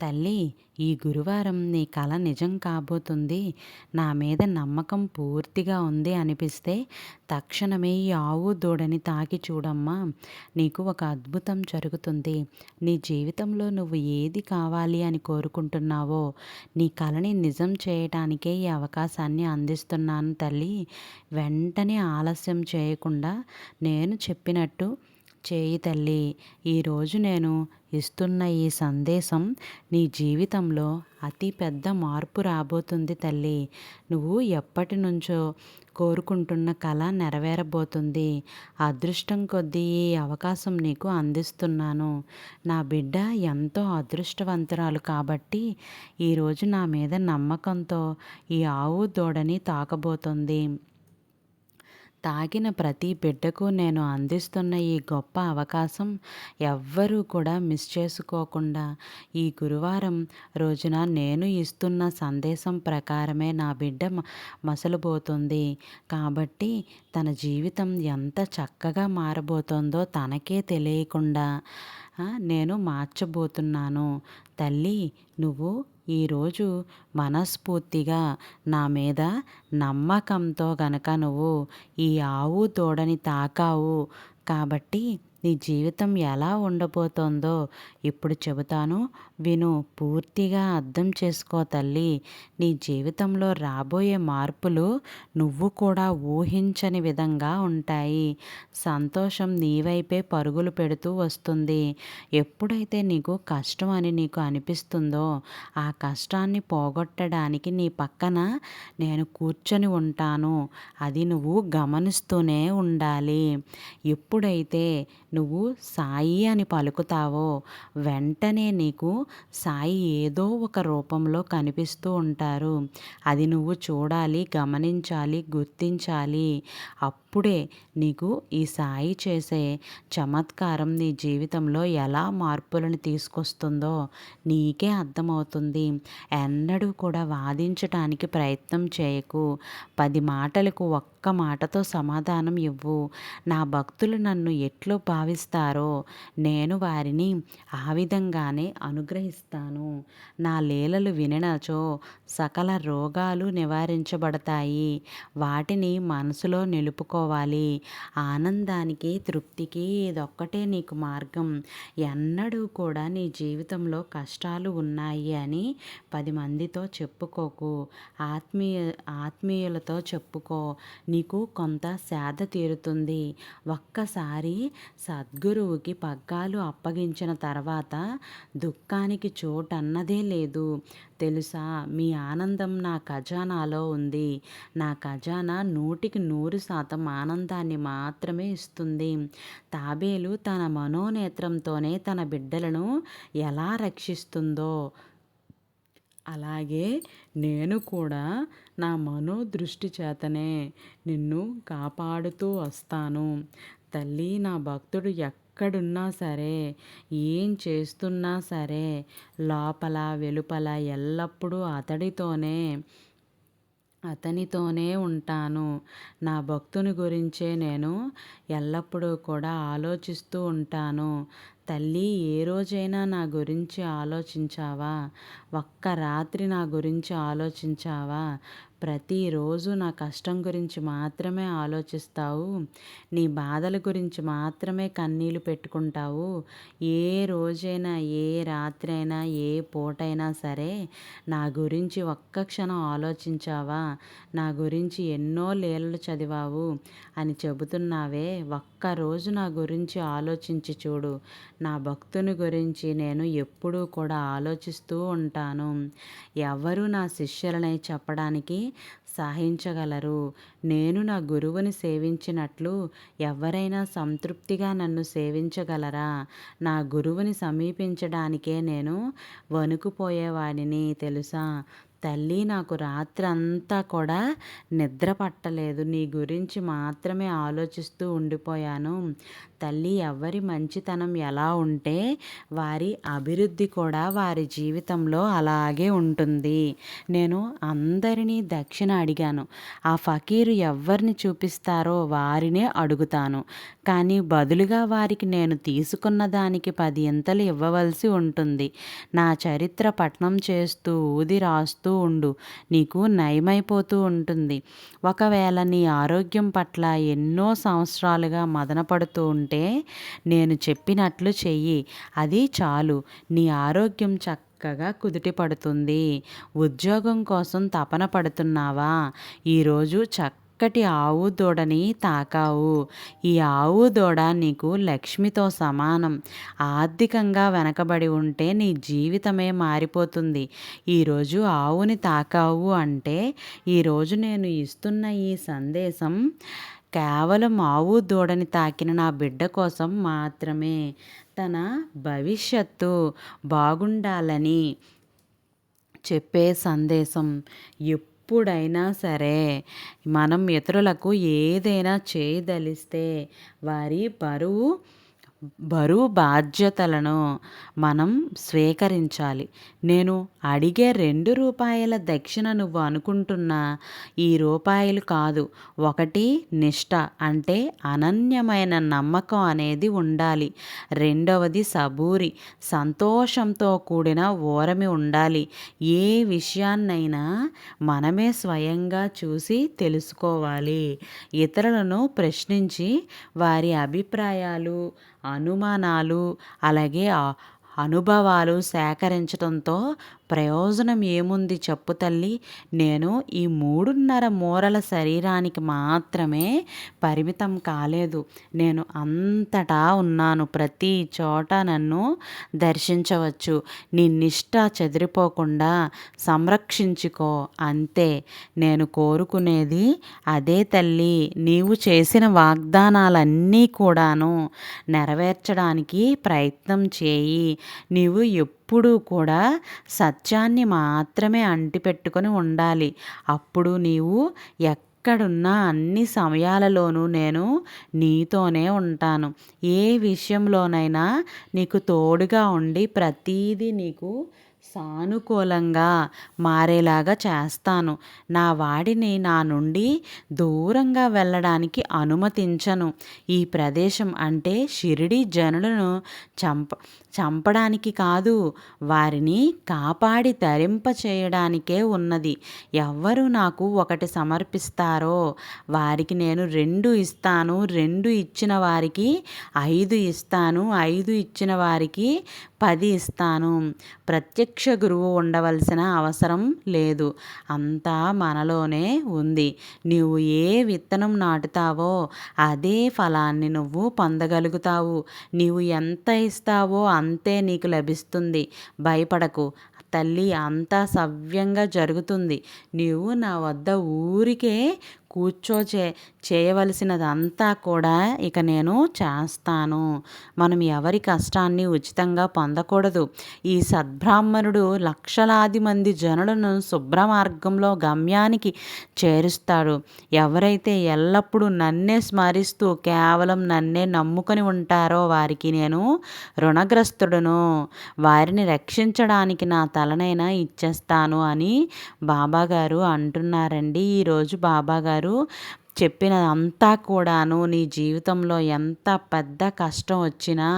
తల్లి ఈ గురువారం నీ కళ నిజం కాబోతుంది. నా మీద నమ్మకం పూర్తిగా ఉంది అనిపిస్తే తక్షణమే ఈ ఆవు దూడని తాకి చూడమ్మా. నీకు ఒక అద్భుతం జరుగుతుంది. నీ జీవితంలో నువ్వు ఏది కావాలి అని కోరుకుంటున్నావో నీ కళని నిజం చేయటానికే ఈ అవకాశాన్ని అందిస్తున్నాను తల్లి. వెంటనే ఆలస్యం చేయకుండా నేను చెప్పినట్టు చేయి తల్లి ఈరోజు నేను ఇస్తున్న ఈ సందేశం నీ జీవితంలో అతి పెద్ద మార్పు రాబోతుంది తల్లి. నువ్వు ఎప్పటి నుంచో కోరుకుంటున్న కళ నెరవేరబోతుంది. అదృష్టం కొద్దీ ఈ అవకాశం నీకు అందిస్తున్నాను. నా బిడ్డ ఎంతో అదృష్టవంతురాలు కాబట్టి ఈరోజు నా మీద నమ్మకంతో ఈ ఆవు దూడని తాకబోతుంది. తాగిన ప్రతి బిడ్డకు నేను అందిస్తున్న ఈ గొప్ప అవకాశం ఎవ్వరూ కూడా మిస్ చేసుకోకుండా ఈ గురువారం రోజున నేను ఇస్తున్న సందేశం ప్రకారమే నా బిడ్డ మసలుబోతుంది. కాబట్టి తన జీవితం ఎంత చక్కగా మారబోతోందో తనకే తెలియకుండా నేను మార్చబోతున్నాను. తల్లి నువ్వు ఈరోజు మనస్ఫూర్తిగా నా మీద నమ్మకంతో గనక నువ్వు ఈ ఆవు తోడని తాకావు కాబట్టి నీ జీవితం ఎలా ఉండబోతోందో ఇప్పుడు చెబుతాను. విను పూర్తిగా అర్థం చేసుకో తల్లి. నీ జీవితంలో రాబోయే మార్పులు నువ్వు కూడా ఊహించని విధంగా ఉంటాయి. సంతోషం నీ వైపే పరుగులు పెడుతూ వస్తుంది. ఎప్పుడైతే నీకు కష్టం అని నీకు అనిపిస్తుందో ఆ కష్టాన్ని పోగొట్టడానికి నీ పక్కన నేను కూర్చొని ఉంటాను. అది నువ్వు గమనిస్తూనే ఉండాలి. ఎప్పుడైతే నువ్వు సాయి అని పలుకుతావో వెంటనే నీకు సాయి ఏదో ఒక రూపంలో కనిపిస్తూ ఉంటారు. అది నువ్వు చూడాలి గమనించాలి గుర్తించాలి. అప్పుడే నీకు ఈ సాయి చేసే చమత్కారం నీ జీవితంలో ఎలా మార్పులను తీసుకొస్తుందో నీకే అర్థమవుతుంది. ఎన్నడూ కూడా వాదించటానికి ప్రయత్నం చేయకు. పది మాటలకు ఒక్క మాటతో సమాధానం ఇవ్వు. నా భక్తులు నన్ను ఎట్లు భావిస్తారో నేను వారిని ఆ విధంగానే అనుగ్రహిస్తాను. నా లీలలు వినచో సకల రోగాలు నివారించబడతాయి. వాటిని మనసులో నిలుపుకో చేసుకోవాలి ఆనందానికి తృప్తికి ఇదొక్కటే నీకు మార్గం. ఎన్నడూ కూడా నీ జీవితంలో కష్టాలు ఉన్నాయి అని పది మందితో చెప్పుకోకు. ఆత్మీయ ఆత్మీయులతో చెప్పుకో. నీకు కొంత సేద తీరుతుంది. ఒక్కసారి సద్గురువుకి పగ్గాలు అప్పగించిన తర్వాత దుఃఖానికి చోటన్నదే లేదు. తెలుసా? మీ ఆనందం నా ఖజానాలో ఉంది. నా ఖజానా నూటికి నూరు శాతం ఆనందాన్ని మాత్రమే ఇస్తుంది. తాబేలు తన మనోనేత్రంతోనే తన బిడ్డలను ఎలా రక్షిస్తుందో. అలాగే నేను కూడా నా మనోదృష్టి చేతనే నిన్ను కాపాడుతూ వస్తాను. తల్లి నా భక్తుడు ఎక్కడున్నా సరే ఏం చేస్తున్నా సరే లోపల వెలుపల ఎల్లప్పుడూ అతడితోనే అతనితోనే ఉంటాను. నా భక్తుని గురించే నేను ఎల్లప్పుడూ కూడా ఆలోచిస్తూ ఉంటాను. తల్లి ఏ రోజైనా నా గురించి ఆలోచించావా? ఒక్క రాత్రి నా గురించి ఆలోచించావా? ప్రతిరోజు నా కష్టం గురించి మాత్రమే ఆలోచిస్తావు. నీ బాధల గురించి మాత్రమే కన్నీళ్ళు పెట్టుకుంటావు. ఏ రోజైనా ఏ రాత్రి అయినా ఏ పూటైనా సరే నా గురించి ఒక్క క్షణం ఆలోచించావా? నా గురించి ఎన్నో లీలలు చదివావు అని చెబుతున్నావే. ఒక్కరోజు నా గురించి ఆలోచించి చూడు. నా భక్తుని గురించి నేను ఎప్పుడూ కూడా ఆలోచిస్తూ ఉంటాను. ఎవరు నా శిష్యులనే చెప్పడానికి సహించగలరు. నేను నా గురువుని సేవించినట్లు ఎవరైనా సంతృప్తిగా నన్ను సేవించగలరా? నా గురువుని సమీపించడానికే నేను వణుకుపోయేవాడిని తెలుసా? తల్లి నాకు రాత్రి అంతా కూడా నిద్ర పట్టలేదు. నీ గురించి మాత్రమే ఆలోచిస్తూ ఉండిపోయాను. తల్లి ఎవరి మంచితనం ఎలా ఉంటే వారి అభివృద్ధి కూడా వారి జీవితంలో అలాగే ఉంటుంది. నేను అందరినీ దక్షిణ అడిగాను. ఆ ఫకీరు ఎవరిని చూపిస్తారో వారినే అడుగుతాను. కానీ బదులుగా వారికి నేను తీసుకున్న దానికి పది ఇంతలు ఇవ్వవలసి ఉంటుంది. నా చరిత్ర పట్నం చేస్తూ ఊది రాస్తూ ఉండు. నీకు నయమైపోతూ ఉంటుంది. ఒకవేళ నీ ఆరోగ్యం పట్ల ఎన్నో సంవత్సరాలుగా మదనపడుతూ ఉంటే నేను చెప్పినట్లు చెయ్యి. అది చాలు. నీ ఆరోగ్యం చక్కగా కుదుటి పడుతుంది ఉద్యోగం కోసం తపన పడుతున్నావా? ఈరోజు చక్క చక్కటి ఆవు దూడని తాకావు. ఈ ఆవు దూడ నీకు లక్ష్మితో సమానం. ఆర్థికంగా వెనకబడి ఉంటే నీ జీవితమే మారిపోతుంది. ఈరోజు ఆవుని తాకావు అంటే ఈరోజు నేను ఇస్తున్న ఈ సందేశం కేవలం ఆవు దూడని తాకిన నా బిడ్డ కోసం మాత్రమే. తన భవిష్యత్తు బాగుండాలని చెప్పే సందేశం. ఎప్పుడైనా సరే మనం ఇతరులకు ఏదైనా చేయదలిస్తే వారి బరువు బరువు బాధ్యతలను మనం స్వీకరించాలి. నేను అడిగే రెండు రూపాయల దక్షిణ నువ్వు అనుకుంటున్న ఈ రూపాయలు కాదు. ఒకటి నిష్ట అంటే అనన్యమైన నమ్మకం అనేది ఉండాలి. రెండవది సబూరి సంతోషంతో కూడిన ఓరమి ఉండాలి. ఏ విషయాన్నైనా మనమే స్వయంగా చూసి తెలుసుకోవాలి. ఇతరులను ప్రశ్నించి వారి అభిప్రాయాలు అనుమానాలు అలాగే అనుభవాలు సేకరించడంతో ప్రయోజనం ఏముంది చెప్పు తల్లి. నేను ఈ మూడున్నర మూరల శరీరానికి మాత్రమే పరిమితం కాలేదు. నేను అంతటా ఉన్నాను. ప్రతి చోట నన్ను దర్శించవచ్చు. నీ నిష్ట చెదిరిపోకుండా సంరక్షించుకో. అంతే. నేను కోరుకునేది అదే తల్లి. నీవు చేసిన వాగ్దానాలన్నీ కూడాను నెరవేర్చడానికి ప్రయత్నం చేయి. నీవు ఎప్పుడూ కూడా సత్యాన్ని మాత్రమే అంటిపెట్టుకొని ఉండాలి. అప్పుడు నీవు ఎక్కడున్నా అన్ని సమయాలలోనూ నేను నీతోనే ఉంటాను. ఏ విషయంలోనైనా నీకు తోడుగా ఉండి ప్రతీదీ నీకు సానుకూలంగా మారేలాగా చేస్తాను. నా వాడిని నా నుండి దూరంగా వెళ్ళడానికి అనుమతించను. ఈ ప్రదేశం అంటే షిరిడి జనులను చంప చంపడానికి కాదు వారిని కాపాడి తరింప చేయడానికే ఉన్నది. ఎవ్వరు నాకు ఒకటి సమర్పిస్తారో వారికి నేను రెండు ఇస్తాను. రెండు ఇచ్చిన వారికి ఐదు ఇస్తాను. ఐదు ఇచ్చిన వారికి పది ఇస్తాను. ప్రత్యక్ష గురువు ఉండవలసిన అవసరం లేదు. అంతా మనలోనే ఉంది. నువ్వు ఏ విత్తనం నాటుతావో అదే ఫలాన్ని నువ్వు పొందగలుగుతావు. నీవు ఎంత ఇస్తావో అంతే నీకు లభిస్తుంది. భయపడకు. తల్లి అంతా సవ్యంగా జరుగుతుంది. నీవు నా వద్ద ఊరికే కూర్చో చే చేయవలసినదంతా కూడా ఇక నేను చేస్తాను. మనం ఎవరి కష్టాన్ని ఉచితంగా పొందకూడదు. ఈ సద్బ్రాహ్మణుడు లక్షలాది మంది జనులను శుభ్ర మార్గంలో గమ్యానికి చేరుస్తాడు. ఎవరైతే ఎల్లప్పుడూ నన్నే స్మరిస్తూ కేవలం నన్నే నమ్ముకొని ఉంటారో వారికి నేను రుణగ్రస్తుడును. వారిని రక్షించడానికి నా తలనైనా ఇచ్చేస్తాను అని బాబాగారు అంటున్నారండి. ఈరోజు బాబాగారు గారు చెప్పినదంతా కూడాను నీ జీవితంలో ఎంత పెద్ద కష్టం వచ్చినా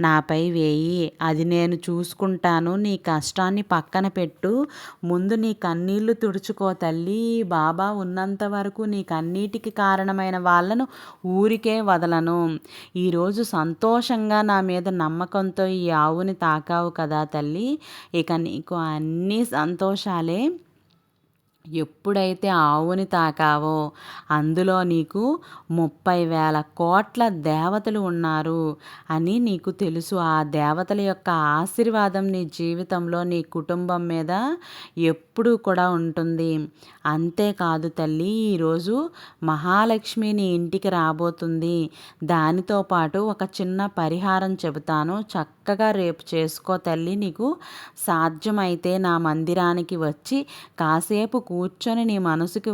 నాపై వేయి. అది నేను చూసుకుంటాను. నీ కష్టాన్ని పక్కన పెట్టు. ముందు నీ కన్నీళ్ళు తుడుచుకో తల్లి. బాబా ఉన్నంత వరకు నీ కన్నీటికి కారణమైన వాళ్ళను ఊరికే వదలను. ఈరోజు సంతోషంగా నా మీద నమ్మకంతో ఈ ఆవుని తాకావు కదా తల్లి. ఇక నీకు అన్ని సంతోషాలే. ఎప్పుడైతే ఆవుని తాకావో అందులో నీకు ముప్పై వేల కోట్ల దేవతలు ఉన్నారు అని నీకు తెలుసు. ఆ దేవతల యొక్క ఆశీర్వాదం నీ జీవితంలో నీ కుటుంబం మీద ఎప్పుడూ కూడా ఉంటుంది. అంతేకాదు తల్లి ఈరోజు మహాలక్ష్మి నీ ఇంటికి రాబోతుంది. దానితో పాటు ఒక చిన్న పరిహారం చెబుతాను. చక్కగా రేపు చేసుకో తల్లి నీకు సాధ్యమైతే నా మందిరానికి వచ్చి కాసేపు కూర్చొని నీ మనసుకు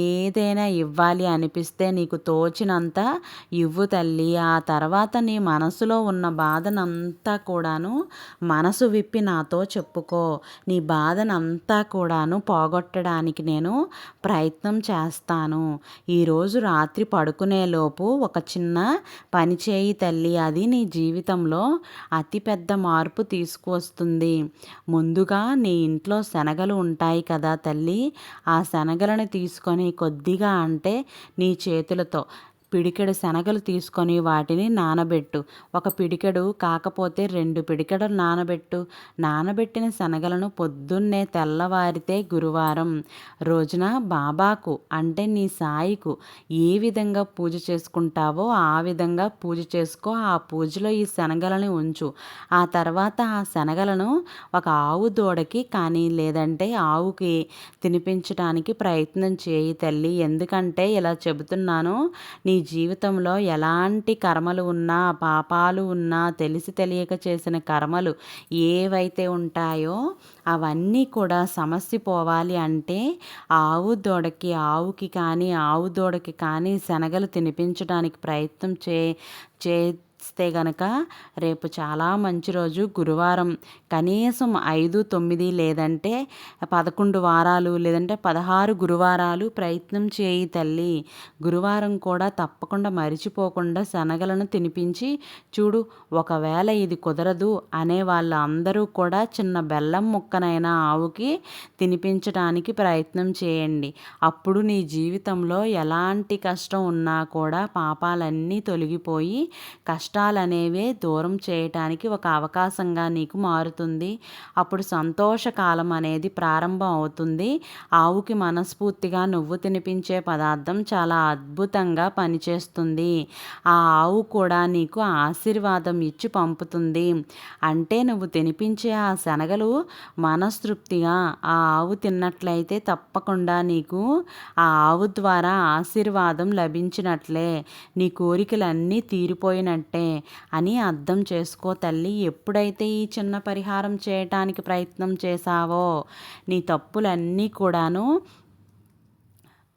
ఏదైనా ఇవ్వాలి అనిపిస్తే నీకు తోచినంత ఇవ్వు తల్లి. ఆ తర్వాత నీ మనసులో ఉన్న బాధనంతా కూడాను మనసు విప్పి నాతో చెప్పుకో. నీ బాధనంతా కూడాను పోగొట్టడానికి నేను ప్రయత్నం చేస్తాను. ఈరోజు రాత్రి పడుకునేలోపు ఒక చిన్న పని చేయి తల్లి. అది నీ జీవితంలో అతిపెద్ద మార్పు తీసుకువస్తుంది. ముందుగా నీ ఇంట్లో శనగలు ఉంటాయి కదా తల్లి. ఆ శనగలను తీసుకొని కొద్దిగా అంటే నీ చేతులతో పిడికెడు శనగలు తీసుకొని వాటిని నానబెట్టు. ఒక పిడికెడు కాకపోతే రెండు పిడికెడలు నానబెట్టు. నానబెట్టిన శనగలను పొద్దున్నే తెల్లవారితే గురువారం. రోజున బాబాకు అంటే నీ సాయికు ఏ విధంగా పూజ చేసుకుంటావో ఆ విధంగా పూజ చేసుకో. ఆ పూజలో ఈ శనగలని ఉంచు. ఆ తర్వాత ఆ శనగలను ఒక ఆవు దూడకి కానీ లేదంటే ఆవుకి తినిపించడానికి ప్రయత్నం చేయి తల్లి. ఎందుకంటే ఇలా చెబుతున్నాను నీ జీవితంలో ఎలాంటి కర్మలు ఉన్నా పాపాలు ఉన్నా తెలిసి తెలియక చేసిన కర్మలు ఏవైతే ఉంటాయో అవన్నీ కూడా సమస్య పోవాలి అంటే ఆవు దూడకి ఆవుకి కానీ ఆవు దూడకి కానీ శనగలు తినిపించడానికి ప్రయత్నం చే చే వస్తే గనక రేపు చాలా మంచి రోజు గురువారం. కనీసం ఐదు తొమ్మిది లేదంటే పదకొండు వారాలు లేదంటే పదహారు గురువారాలు ప్రయత్నం చేయి తల్లి. గురువారం కూడా తప్పకుండా మరిచిపోకుండా శనగలను తినిపించి చూడు ఒకవేళ ఇది కుదరదు అనే వాళ్ళందరూ కూడా చిన్న బెల్లం ముక్కనైనా ఆవుకి తినిపించడానికి ప్రయత్నం చేయండి. అప్పుడు నీ జీవితంలో ఎలాంటి కష్టం ఉన్నా కూడా పాపాలన్నీ తొలగిపోయి కష్ట కష్టాలనేవే దూరం చేయటానికి ఒక అవకాశంగా నీకు మారుతుంది. అప్పుడు సంతోషకాలం అనేది ప్రారంభం అవుతుంది. ఆవుకి మనస్ఫూర్తిగా నువ్వు తినిపించే పదార్థం చాలా అద్భుతంగా పనిచేస్తుంది. ఆ ఆవు కూడా నీకు ఆశీర్వాదం ఇచ్చి పంపుతుంది. అంటే నువ్వు తినిపించే ఆ శనగలు మనస్తృప్తిగా ఆ ఆవు తిన్నట్లయితే తప్పకుండా నీకు ఆ ఆవు ద్వారా ఆశీర్వాదం లభించినట్లే. నీ కోరికలన్నీ తీరిపోయినట్టే. అని అర్థం చేసుకో తల్లి. ఎప్పుడైతే ఈ చిన్న పరిహారం చేయటానికి ప్రయత్నం చేశావో నీ తప్పులన్నీ కూడాను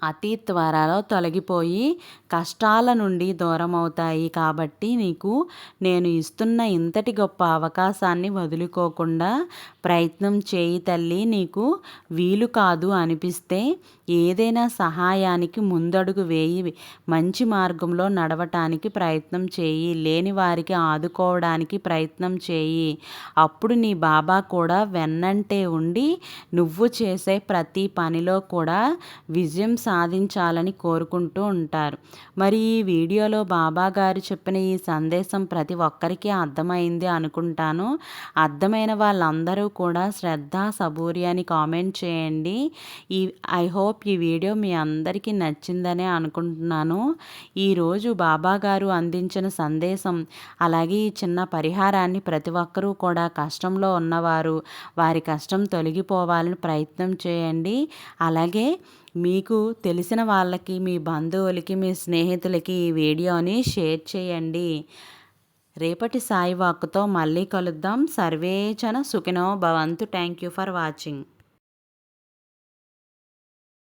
అతి త్వరలో తొలగిపోయి కష్టాల నుండి దూరం అవుతాయి కాబట్టి నీకు నేను ఇస్తున్న ఇంతటి గొప్ప అవకాశాన్ని వదులుకోకుండా ప్రయత్నం చేయి తల్లి. నీకు వీలు కాదు అనిపిస్తే ఏదైనా సహాయానికి ముందడుగు వేయి. మంచి మార్గంలో నడవటానికి ప్రయత్నం చేయి. లేని వారికి ఆదుకోవడానికి ప్రయత్నం చేయి. అప్పుడు నీ బాబా కూడా వెన్నంటే ఉండి నువ్వు చేసే ప్రతి పనిలో కూడా విజయం సాధించాలని కోరుకుంటూ ఉంటారు. మరి ఈ వీడియోలో బాబా గారు చెప్పిన ఈ సందేశం ప్రతి ఒక్కరికి అర్థమైంది అనుకుంటాను. అర్థమైన వాళ్ళందరూ కూడా శ్రద్ధ సబూరి అని కామెంట్ చేయండి. ఈ ఐ హోప్ ఈ వీడియో మీ అందరికీ నచ్చిందనే అనుకుంటున్నాను. ఈరోజు బాబా గారు అందించిన సందేశం అలాగే ఈ చిన్న పరిహారాన్ని ప్రతి ఒక్కరూ కూడా కష్టంలో ఉన్నవారు వారి కష్టం తొలగిపోవాలని ప్రయత్నం చేయండి. అలాగే మీకు తెలిసిన వాళ్ళకి మీ బంధువులకి మీ స్నేహితులకి ఈ వీడియోని షేర్ చేయండి. రేపటి సాయి వాక్తో మళ్ళీ కలుద్దాం. సర్వేచన సుఖినో భవంతు. Thank you for watching